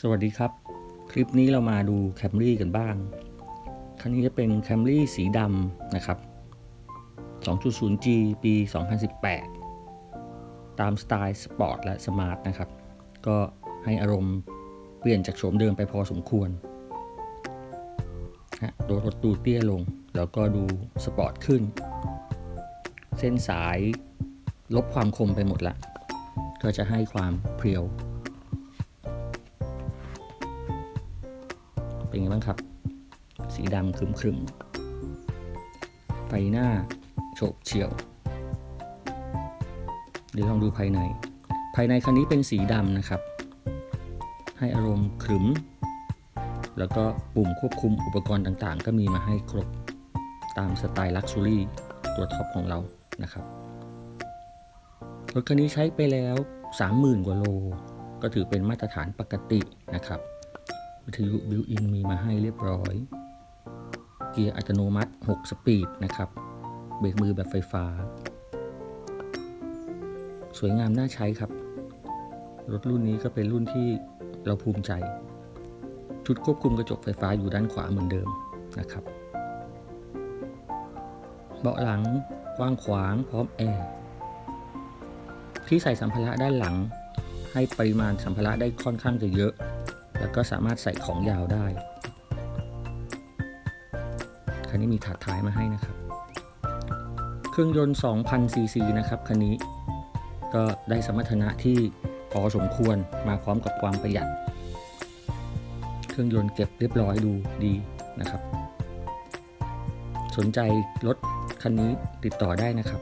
สวัสดีครับ คลิปนี้เรามาดูแคมรี่กันบ้าง คันนี้จะเป็นแคมรี่สีดำนะครับ 2.0G ปี 2018 ตามสไตล์สปอร์ตและสมาร์ทนะครับ ก็ให้อารมณ์เปลี่ยนจากโฉมเดิมไปพอสมควรฮะโดรถตูเตี้ยลง แล้วก็ดูสปอร์ตขึ้น เส้นสายลบความคมไปหมดละ ก็จะให้ความเพรียว เป็นไงบ้างครับ สีดำครึมครึมๆไฟหน้าโฉบเฉี่ยว เดี๋ยวลองดูภายใน ภายในคันนี้เป็นสีดำนะครับ ให้อารมณ์ขรึม แล้วก็ปุ่มควบคุมอุปกรณ์ต่างๆ ก็มีมาให้ครบตามสไตล์ลักซ์ u รี่ตัวท็อปของเรานะครับรถคันนี้ใช้ไปแล้ว 30,000 กว่าโล ก็ถือเป็นมาตรฐานปกตินะครับ วิทยุบิวอินมีมาให้เรียบร้อย เกียร์อัตโนมัติ 6 สปีดนะครับ เบรกมือแบบไฟฟ้า สวยงามน่าใช้ครับ รถรุ่นนี้ก็เป็นรุ่นที่เราภูมิใจ ชุดควบคุมกระจกไฟฟ้าอยู่ด้านขวาเหมือนเดิมนะครับ เบาะหลังกว้างขวางพร้อมแอร์ที่ใส่สัมภาระด้านหลัง ให้ปริมาณสัมภาระได้ค่อนข้างจะเยอะ แล้วก็สามารถใส่ของยาวได้ คันนี้มีถาดท้ายมาให้นะครับ เครื่องยนต์2,000ซีซีนะครับคันนี้ก็ได้สมรรถนะที่พอสมควรมาพร้อมกับความประหยัด เครื่องยนต์เก็บเรียบร้อยดูดีนะครับ สนใจรถคันนี้ติดต่อได้นะครับ